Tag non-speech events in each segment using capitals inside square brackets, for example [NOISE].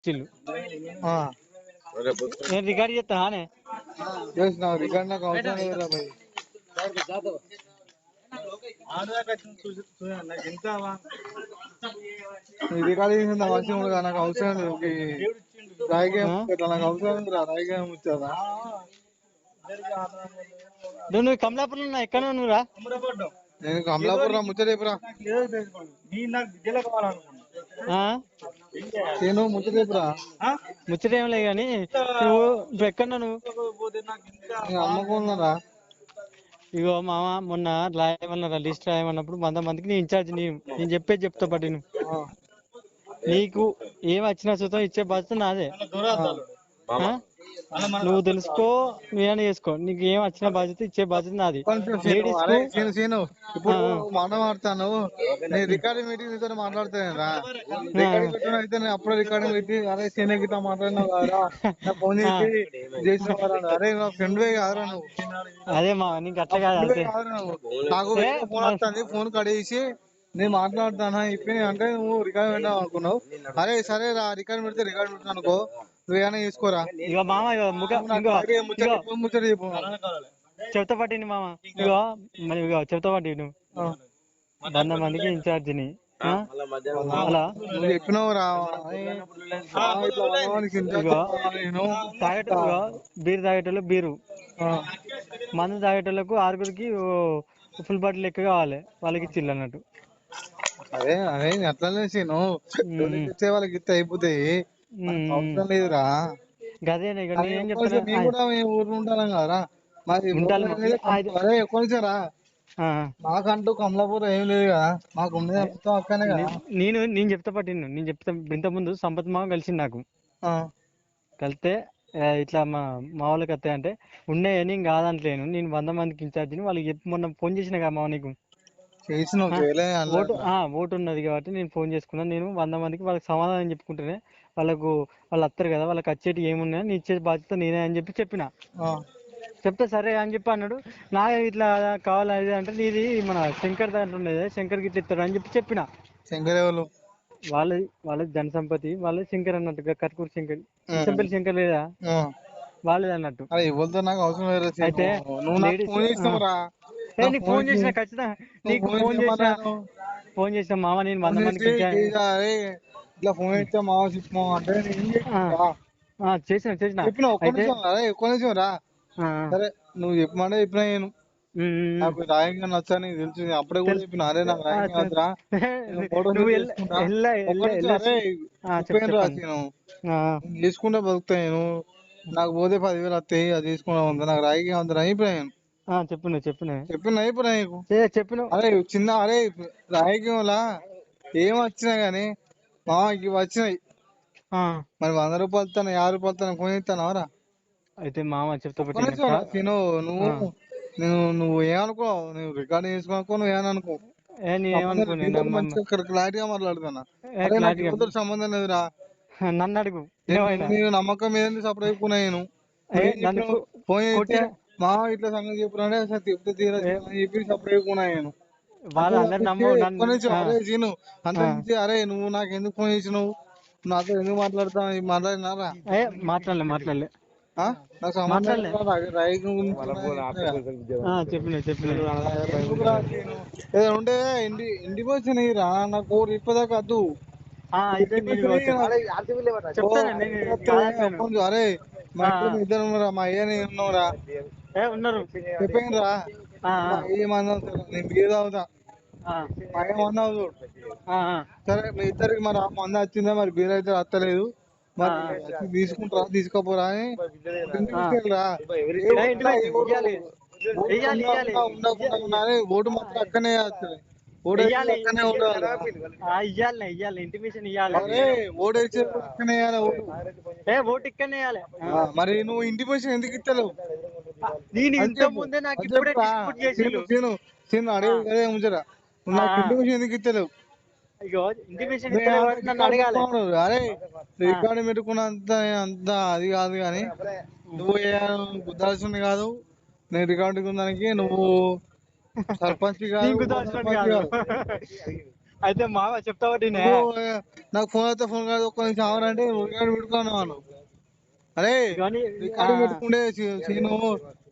ఇచ్చిళ్ళు ఆ, నేను రికార్డ్ చేస్తానే చేసిన రికార్డ్ నాకు అవసరం లేదురా భయ్. ఈ రికార్డ్ చేసిన అవసరం ఉండదు కదా, నాకు అవసరం లేదు. నాకు అవసరం లేదురా నువ్వు కమలాపురం ఉన్నా ఎక్కడ నువ్వురా నేను కమలాపూర్ రా? నేను ముచ్చటేపురా? ముచ్చటేం లేదు కానీ నువ్వు ఇప్పుడు ఎక్కడ నువ్వు? నేను అమ్మకున్నారా ఇగో మామ మొన్న రాయమన్నారా లిస్ట్ రాయమన్నప్పుడు వంద మందికి నీ ఇన్ఛార్జ్ నీ నేను చెప్పేది చెప్తా పట్టి నువ్వు. నీకు ఏం వచ్చినా సుతం ఇచ్చే బాధ్యత నాదే? నువ్వు తెలుసుకో నువ్వేమైనా చేసుకో. నీకు ఏం వచ్చిన బాధ్యత ఇచ్చే బాధ్యత నాది. సీను సీను ఇప్పుడు మాట్లాడతాను. నేను రికార్డింగ్ మీటింగ్ నీతో మాట్లాడతాను రికార్డింగ్ అయితే నేను అప్పుడే రికార్డింగ్ పెట్టి అరే సీను గిట్లా మాట్లాడినావు కదా నాకు ఫోన్ చేసి చేసినావు రా. అరే నా ఫ్రెండ్ వే కాదురా నువ్వు. అదే మా నీకు అట్లా కాదు అంతే నాకు ఫోన్ వస్తుంది ఫోన్ కడేసి నేను మాట్లాడతానా ఇప్పుడు అంటే నువ్వు రికార్డ్ పెట్టావు అనుకున్నావు అరే సరే రా రికార్డ్ పెడితే రికార్డ్ పెడతాను అనుకో. నువ్వేమైనా చేసుకోరా? ఇగో మామ ముఖ ఇగో ముచ్చట చెప్పు చెప్తా పట్టింది మామ. ఇగో మరి ఇగో చెప్తా పట్టి. వంద మందికి ఇన్ఛార్జిని. ఆ? అలా. నువ్వు చెప్పినావు రా. ఆ, ఇట్లా వానికి ఇంత ఇగో. నేను? తాగేట ఇగో బీరు తాగేటోళ్ళు బీరు. ఆ, మందు తాగేటోళ్ళకు ఆరుగురికి ఫుల్ బాటిల్ లెక్క కావాలి. వాళ్ళకి ఇచ్చిల్లు అన్నట్టు. అదే అదే అట్లనే సీను ఇచ్చే వాళ్ళకి ఇస్తే అయిపోతాయి. అవసరం లేదురా. గదేనే ఇక నేను ఏం మేము కూడా మేము ఊరు ఉంటాం కదరా. మరి ఎక్కువ నుంచేరా ఆ. మాకంటూ కమలాపూర్ ఏం లేదు కదా. మాకు ఉండేది మొత్తం అక్కనే కదా. నేను నేను చెప్తా పట్టిను నేను చెప్తా ఇంత ముందు సంపత్ మామ కలిసింది నాకు. ఆ, కలిస్తే ఆ, ఇట్లా మా మా వాళ్ళకి వస్తాయి అంటే ఉన్నాయని నేను కాదంటలేను. నేను వంద మందికి ఇన్ఛార్జిని వాళ్ళకి చెప్పి మొన్న ఫోన్ చేసిన కదా మామ నీకు. చేసినావు చేయలే ఆ, ఓటు ఉన్నది కాబట్టి నేను ఫోన్ చేసుకున్నాను నేను వంద మందికి వాళ్ళకి సమాధానం చెప్పుకుంటేనే వాళ్ళకు వాళ్ళు వస్తారు కదా వాళ్ళకి వచ్చేటి ఏమున్నాయో? నీ ఇచ్చే బాధ్యత నేనే అని చెప్పి చెప్పిన. చెప్తే సరే అని చెప్పి అన్నాడు. నాకు ఇట్లా కావాలి అంటే నీది మన శంకర్ దాంట్లో ఉండేది శంకర్ గిట్ల ఇస్తాడు అని చెప్పి చెప్పిన. శంకర్ ఎవరు? వాళ్ళది వాళ్ళది జన సంపతి వాళ్ళది శంకర్ అన్నట్టుగా కర్కూరు శంకర్. చింతపల్లి శంకర్ లేదా. వాళ్ళది అన్నట్టు. ఎవరితో నాకు అవసరం. అయితే నాకు ఫోన్ చేసిన ఖచ్చితంగా. నీకు ఫోన్ చేసిన. ఫోన్ చేసిన మామ నేను వంద మందికి ఇట్లా ఫోన్ ఇచ్చా మావ చెప్పు అంటే నేను చేసినా? చేసిన చెప్పిన ఒక్క నిమిషం అరే ఒక్క నిమిషం రా. సరే నువ్వు చెప్పమంటే చెప్పినా నేను. నాకు రాయంగా నచ్చని తెలుసు నేను అప్పుడే కూడా చెప్పిన అరే నాకు రాయంగా [LAUGHS] నేను ఎల్ల- చేసుకుంటా. చెప్పాను. నేను. నేను బతుకుతా నేను. నాకు పోతే పదివేలు వస్తాయి అది తీసుకున్నా ఉంది నాకు రాయిగా ఉంది అయిపోయాను ఆ, చెప్పు నువ్వు చెప్పు నువ్వు. చెప్పిన అయిపోయినా నీకు. ఏ, చెప్పు నువ్వు. అరే చిన్న అరే రాయకంలా ఏం వచ్చినా గానీ ఇవి వచ్చినాయి. మరి వంద రూపాయలు తన యాభై రూపాయలు తన కొని ఇస్తానవరా అయితే మామ చెప్తా తిను నువ్వు నువ్వు నువ్వు ఏమనుకో నువ్వు రికార్డింగ్ చేసుకోనుకో నువ్వు ఏమనుకో ఇక్కడ క్లారిటీగా మాట్లాడుతున్నా. సంబంధం లేదురా. నన్ను అడుగు. నేను- నమ్మకం మీద సపరేట్ అయిపోయినా నేను? కొట్టిన- మా ఇట్లా సంగతి చెప్పురంటే అసలు తిప్పితే తీరా చెప్పి సపరేట్ అయిపోయినా నేను. వాళ్ళు అందరు నమ్ము అరే నువ్వు నాకు ఎందుకు ఫోన్ చేసినావు? నాతో ఎందుకు మాట్లాడతావు? మాట్లాడినారా? ఏ మాట్లాడలే మాట్లాడలే. ఉంటే ఇంటి ఇంటికి నాకు ఊరు ఇప్పదాకా అరే మా ఇద్దరు ఉన్నారా? మా అయ్య ఉన్నారు. చెప్పాను రా ఏమన్నా నేను బీర్ తాగుతా. చూడు. సరే మీ ఇద్దరికి మరి ఆ మంద వచ్చిందా? మరి బీర్ అయితే వస్తలేదు. మరి తీసుకుంటారా తీసుకోపోరా అని. ఉండకుండా ఓటు మాత్రం అక్కనే వేస్తుంది ఇంటిమేషన్ మరి నువ్వు ఇంటి పోయి ఎందుకు ఇస్తలేవు? నేను ఇంత. ముందే నాకు ఇప్పుడే. డిస్ప్యూట్ చేసిండు. సీను, సీను సీను అడే అదే ఉంచరా నువ్వు నాకు ఎందుకు ఇస్తలేవు ఇగో ఇంటిమేషన్ నన్ను అడగాలి. అరే రికార్డు పెట్టుకున్నంత అంత అది కాదు కానీ నువ్వు గుద్దాల్సింది కాదు నేను రికార్డు దానికి నువ్వు సర్పంచ్ అయితే మామ చెప్తావా నువ్వు, నాకు ఫోన్ అయితే ఫోన్ కాదు ఒక్క నిమిషం ఆవరంటే రికార్డు పెట్టుకున్నాను వాళ్ళు అరే రికార్డు పెట్టుకుంటే సీను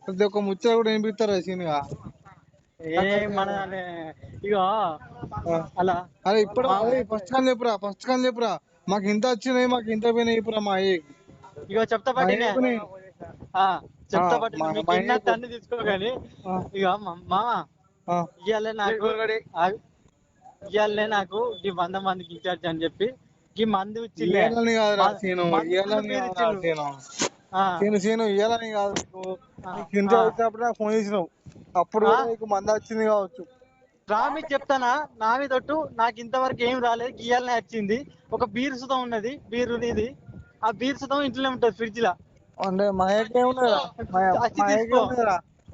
ప్రతి ఒక్క ముచ్చట కూడా వినిపిస్తారా సీనుగా ఏ మన ఇగో అలా. అరే ఇప్పుడు ఫస్ట్ కానీ చెప్పురా ఫస్ట్ కానీ చెప్పురా. మాకు ఇంత వచ్చినాయి మాకు ఇంత పోయినాయి చెప్పురా మా ఇగో చెప్తా ఆ, చెప్తా తీసుకోగాని ఇక మా- మామ. ఇయ్యాలే నాకు. ఇయ్యాలే నాకు ఈ వంద మందికి ఇన్ఛార్జ్ అని చెప్పి ఈ మంది కాదురా సీను. సీను. సీను ఇయ్యాలని కాదు నీకు. ఆ. వచ్చినప్పుడు నాకు ఫోన్ చేసినావు. అప్పుడు నీకు మంద వచ్చింది కావచ్చు. రామి చెప్తానా? నా మీద ఒట్టు. నాకు ఇంతవరకు ఏం రాలేదు. గీయాలనే వచ్చింది. ఒక బీర్ సుతం ఉన్నది. బీర్ ఇది ఆ బీర్ సుతం ఇంట్లోనే ఉంటది ఫ్రిడ్జ్ లా. అంటే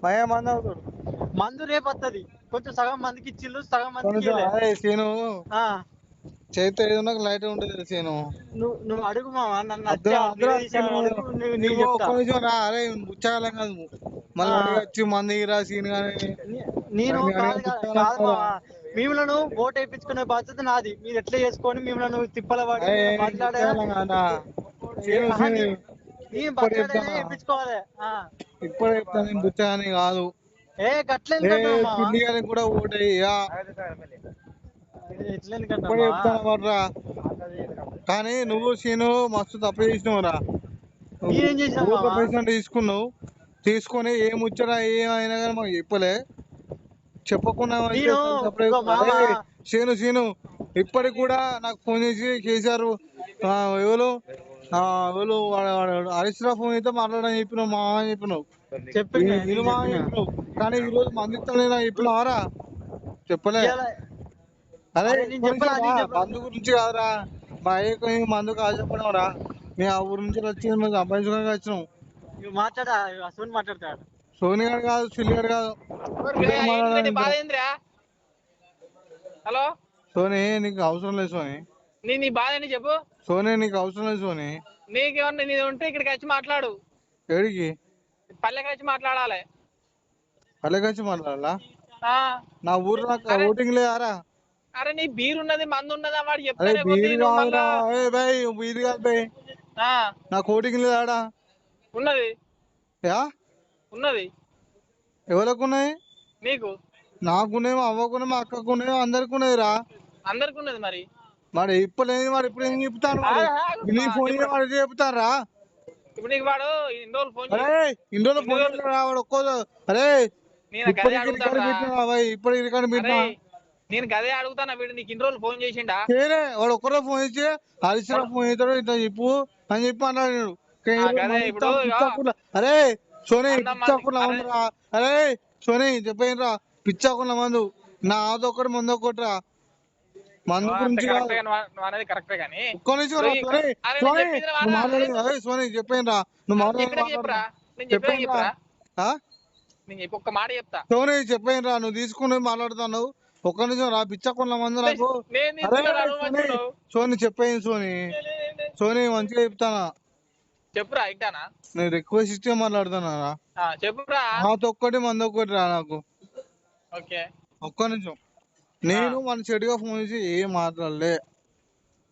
మహే మంద అవుతాడు. మందు రేపు వస్తుంది కొంచెం సగం మందికి ఇచ్చిళ్ళు సగం మందికి సీను. చేతి ఏదో నాకు లైట్ ఉంటుంది సీను. నువ్వు నువ్వు అడుగు మావా? నన్ను రా అరే కాదు. మళ్ళీ ఆ. అడిగి వచ్చి మంది రా సీన్ కానీ నే- నేను. మిమ్మల్ని ఓటు వేయించుకునే బాధ్యత నాది. మీరు ఎట్లా చేసుకొని మిమ్మల్ని తిప్పల పడి అరే, మాట్లాడే ఇప్పుడు చెప్తానా? కాదు. ఏ గట్ల కూడా ఓటయ్యా ఇప్పుడు? చెప్తాను వర్రా కానీ నువ్వు సీను మస్తు తప్పు చేసినావురా? పైసలు తీసుకున్నావు. తీసుకొని ఏ ముచ్చరా ఏమైనా కానీ మాకు చెప్పలే. చెప్పకుండా సీను సీను ఇప్పటికి కూడా నాకు ఫోన్ చేసి కేసీఆర్ ఎవరు? ఎవరు? వాడు- వాడు హరీష్ రావు ఫోన్ అయితే మాట్లాడని చెప్పినావు మా అని చెప్పినావు. చెప్పినావు కానీ ఈ రోజు మంది ఇస్తలేనా చెప్పినావారా? చెప్పలే. అరే నేను చెప్పలా. మందు గురించి కాదురా. మా అయ్యకు ఈ మందుకు ఆశపడినాం రా మేము ఆ ఊరు నుంచి వచ్చి మేము సంపాదించుకోడానికి వచ్చినాం. ఇవి మాట్లాడా అసలు మాట్లాడతాడు. సోని గారు కాదు చిల్లి గారు కాదు. మాట్లాడాలి. హలో? సోని నీకు అవసరం లేదు సోని. నీ నీ బాధ ఏంటి చెప్పు? సోని నీకు అవసరం లేదు సోని. నీకేమన్నా నీ ఉంటే ఇక్కడికి వచ్చి మాట్లాడు. ఏడికి? పల్లెకి వచ్చి మాట్లాడాలి. పల్లెకొచ్చి మాట్లాడాలా? ఆ, నా ఊర్లో ఓటింగ్ లేదారా? అరే నీ బీర్ ఉన్నది మందు ఉన్నది వాడు చెప్తానే బీరు కాదు నాకు ఓటింగ్ లేదాడా? ఉన్నది. యా? ఉన్నది. ఎవరికి ఉన్నాయి నీకు? నాకున్నాయి మా అవ్వకున్నాయి మా అక్కకున్నాయి అందరికి ఉన్నాయి రా. అందరికి ఉన్నది మరి. మరి ఇప్పుడు లేదు మరి ఇప్పుడు ఏం చెప్తాను మరి నీ ఫోన్ చేసి వాడు చెప్తారా? ఇప్పుడు నీకు వాడు రోజులు ఫోన్ అరే ఇందులో ఫోన్ చేసి రావాడు ఒక్కో అరే పెట్టినా రికార్డు అరే పెట్టినా నేను గదే అడుగుతానా వీడు? నీకు ఇన్ని రోజులు ఫోన్ చేసిండా? వాడు ఒక్కరో ఫోన్ చేసి హరీశ్వర ఫోన్ చేస్తాడు ఇట్లా చెప్పు అని చెప్పి అన్నాడు గదే ఇప్పుడు. పిచ్చాకుల. అరే సోనీ పిచ్చాకుల అరే. మందురా. అరే సోనీ చెప్పేయండిరా. పిచ్చాకుల మందు. నా అదొక్కటి మందు ఒక్కటిరా మందు గురించి అనేది కరెక్టే కానీ ఒక్క నిమిషం రా, సోనీ. అరే సోనీ నేను నువ్వు అరే సోనీ చెప్పేయండిరా. నువ్వు నేను? నేను చెప్పి ఒక్క మాట చెప్తా. సోనీ చెప్పేయండిరా. నువ్వు తీసుకుని మాట్లాడుతాను ఒక్క నిమిషం రా పిచ్చాకుల మందు నాకు. నువ్వు సోనీ మంచిగున్నావు. Sony Sony. మంచిగా చెప్తానా? చెప్పురా ఇట్టానా నేను రిక్వెస్ట్ ఇస్తే మాట్లాడుతున్నారా ఆ, చెప్పురా. నాతో ఒక్కటి మంది ఒక్కటి రా నాకు. ఓకే. ఒక్క నిమిషం. నేను మన చెడుగా ఫోన్ చేసి ఏం మాట్లాడలే.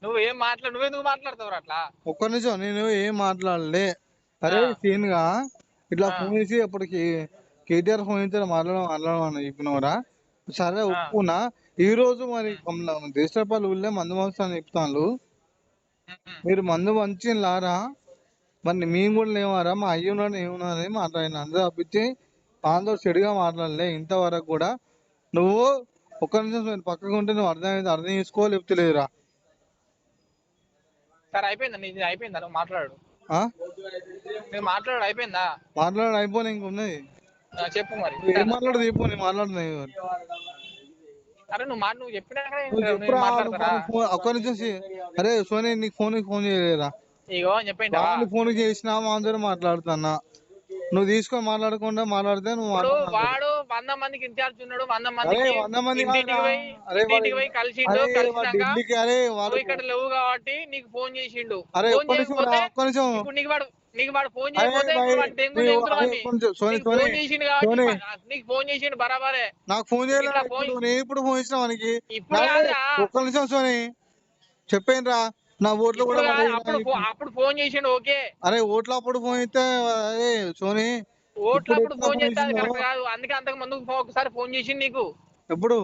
నువ్వు ఏం మాట్లాడు నువ్వెందుకు మాట్లాడతావు అట్లా? ఒక్క నిమిషం నేను ఏం మాట్లాడలే. అరే. సీన్గా ఇట్లా. ఫోన్ చేసి అప్పటికి కేటీఆర్ ఫోన్ చేస్తే మాట్లాడడం మాట్లాడమని చెప్పినవరా? సరే ఒప్పుకున్నా. ఈ రోజు మరి దేశపాలు ఊళ్ళే మందు చెప్తాను మీరు మందు మంచి లారా మరి మేము కూడా లేవారా? మా అయ్య ఉన్నాడు ఏమున్నారని మాట్లాడిన. అందరూ తప్పించి ఆంధ్ర చెడుగా మాట్లాడలే ఇంతవరకు కూడా. నువ్వు ఒక్క నిమిషం నేను పక్కకు ఉంటే నువ్వు అర్థమైంది అర్థం చేసుకో లేకపోతే లేదురా. సరే అయిపోయిందా? నీది అయిపోయిందా? నువ్వు మాట్లాడు. మాట్లాడు అయిపోయిందా? మాట్లాడు అయిపోయి ఇంకున్నది ఆ, చెప్పు మరి. ఏం నేను. మాట్లాడుతున్నాయి అరే నువ్వు నువ్వు సి- అరే సోనీ నీకు ఫోన్ ఫోన్ చేయలేరా ఇగో అని చెప్పిండా? ఫోన్ చేసినా మా అందరూ మాట్లాడుతున్నా. నువ్వు తీసుకొని మాట్లాడకుండా మాట్లాడితే నువ్వు మాట్లాడు. వాడు వంద మందికి ఇన్ఛార్జ్ ఉన్నాడు వంద మందికి వంద మంది. పోయి అరే ఇంటింటికి వాడు- పోయి కలిసిండు అరే వాడు కలిసినాక అరే ఇక్కడ లేవు కాబట్టి నీకు ఫోన్ చేసిండు. అరే ఒక్క నిమిషం ఒక్క నిమిషం. నీకు వాడు నీకు వాడు ఫోన్ చేయకపోతే నీకు ఫోన్ చేసిండు కాబట్టి సోని. నీకు ఫోన్ చేసిండు బరాబరే. నాకు ఫోన్ చేయలేదు నేను ఇప్పుడు ఫోన్ ఇచ్చిన వానికి? ఇప్పుడు నాకు కాదురా. ఒక్క నిమిషం సోని చెప్పాను రా నా ఓట్లు కూడా అప్పుడు ఫోన్ చేసిండు ఓకే. అరే ఓట్ల అప్పుడు ఫోన్ ఇస్తే అరే సోని ఓట్లు అప్పుడు ఫోన్ చేస్తే అది చేసిండు? కరెక్ట్ కాదు. అందుకే అంతకు ముందు ఒకసారి ఫోన్ చేసిండు నీకు. ఎప్పుడు?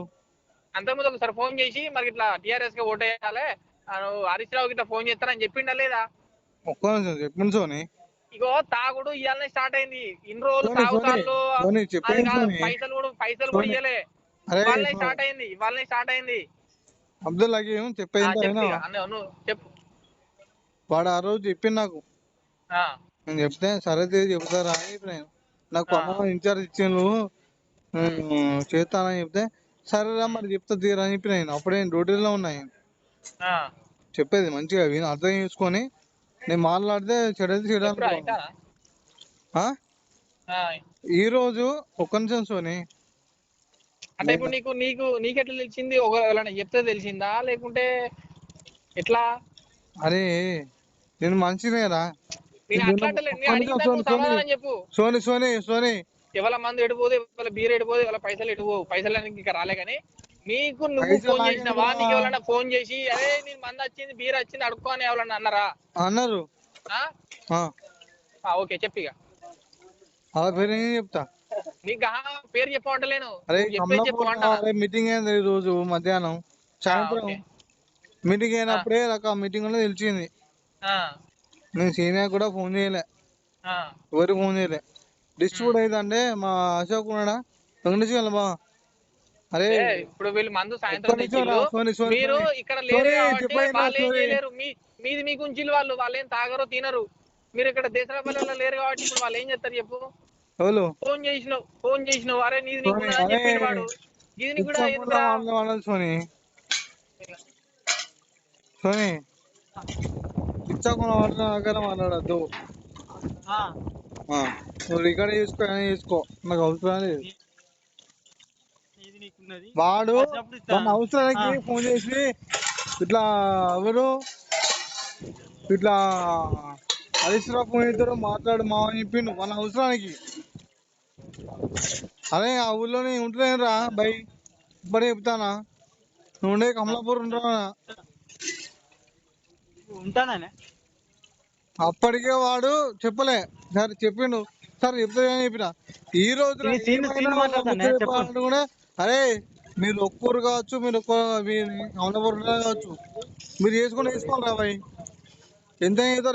అంతకు ముందు ఒకసారి ఫోన్ చేసి మరి ఇట్లా టిఆర్ఎస్కి ఓటు వేయాలి ఆ, నువ్వు హరీష్ రావుకి ఇట్లా ఫోన్ చేస్తానని చెప్పిండా లేదా? ఒక్క నిమిషం చెప్పండి సోని. ఇగో తాగుడు ఇవాళ స్టార్ట్ అయింది. ఇన్ని రోజులు తాగుతాళ్ళు సోని. పైసలు కూడా పైసలు కూడా. ఇయ్యలే. ఇవాళనే స్టార్ట్ అయింది ఇవాళనే స్టార్ట్ అయింది. అబ్దుల్ ఆ, చెప్పేది చెప్పు చెప్పు. వాడు ఆ రోజు చెప్పింది నాకు. నేను చెప్తే సరే చెప్తారా అని నేను. నాకు. అమ్మ ఇన్ఛార్జ్ ఇచ్చిండు నేను చేస్తానని చెప్తే సరేరా మరి చెప్తా తీరా అని చెప్పిన నేను. అప్పుడే డ్యూటీలో ఉన్నాయి. చెప్పేది మంచిగా అర్థం చేసుకొని నేను మాట్లాడితే చెప్పురా, చేయడానికి ఈ రోజు ఒక్క నిమిషం సోని. అంటే ఇప్పుడు నీకు నీకు నీకెట్లా తెలిసింది? ఒక చెప్తే తెలిసిందా? లేకుంటే ఎట్లా? అరే నేను నిమిషం దానికి సోని, సోని. సోని సోని ఎవరి మందు ఎడిపోదు ఎవరి బీర్ ఎడిపోదు ఎవరి పైసలు ఎడిపోవు పైసలు ఇంకా రాలే కానీ నీకు నువ్వు ఫోన్ చేసినావా? నీకు ఎవరైనా ఫోన్ చేసి అరే నేను మంది వచ్చింది బీర్ వచ్చింది అడుక్కో అని ఎవరన్నా అన్నారా? అన్నారు. ఓకే చెప్పిగా పేరు నేను చెప్తా. నీకు పేరు చెప్పమంటలేను. అరే నువ్వు చెప్పేది చెప్పు కమలాపూర్ అంటానా? అరే మీటింగ్ అయింది ఈ రోజు మధ్యాహ్నం. సాయంత్రం. మీటింగ్ అయినప్పుడే నాకు మీటింగ్లో తెలిసింది. నేను సీనియర్ కూడా ఫోన్ చేయలే. ఆ, ఎవరికి ఫోన్ చేయలే. డిస్ట్రిబ్యూట్ అయితే మా అశోక్ ఉన్నాడా? వెంకటేష్ బా. అరే ఇప్పుడు వీళ్ళు మందు సాయంత్రం మీరు. ఇక్కడ లేరు కాబట్టి. చేయలేరు మీ మీది మీకు ఉంచిల్లు వాళ్ళు. వాళ్ళు ఏం తాగరు తినరు. మీరు ఇక్కడ దేశరాపల్లిలో లేరు కాబట్టి ఇప్పుడు వాళ్ళు ఏం చేస్తారు చెప్పు? ఫోన్ చేసినావు ఫోన్ చేసినావు. అరే నీది నీకు ఇది కూడా సోని. సోని. ఇచ్చకుండా వాళ్ళ దగ్గర మాట్లాడద్దు. నువ్వు రికార్డ్ చేసుకో. నాకు అవసరం లేదు. వాడు. మన అవసరానికి. ఫోన్ చేసి ఇట్లా ఎవరు? ఇట్లా హరీష్ రావు ఫోన్ చేస్తాడు మాట్లాడు మా అని చెప్పిండు మన అవసరానికి. అదే ఆ ఊళ్ళోనే ఉంటున్నాను రా బై. ఇప్పుడే చెప్తానా? నువ్వు ఉండే కమలాపూర్ ఉంటానా ఉంటానే అప్పటికే వాడు చెప్పలే. సరే చెప్పిండు. సరే చెప్తా అని చెప్పిన. ఈ రోజు. కూడా అరే మీరు ఒక్కరు కావచ్చు మీరు ఒక్క కమలాపూర్ కావచ్చు. మీరు చేసుకుని వేసుకోండి రా భాయ్ ఎంత అవుతారు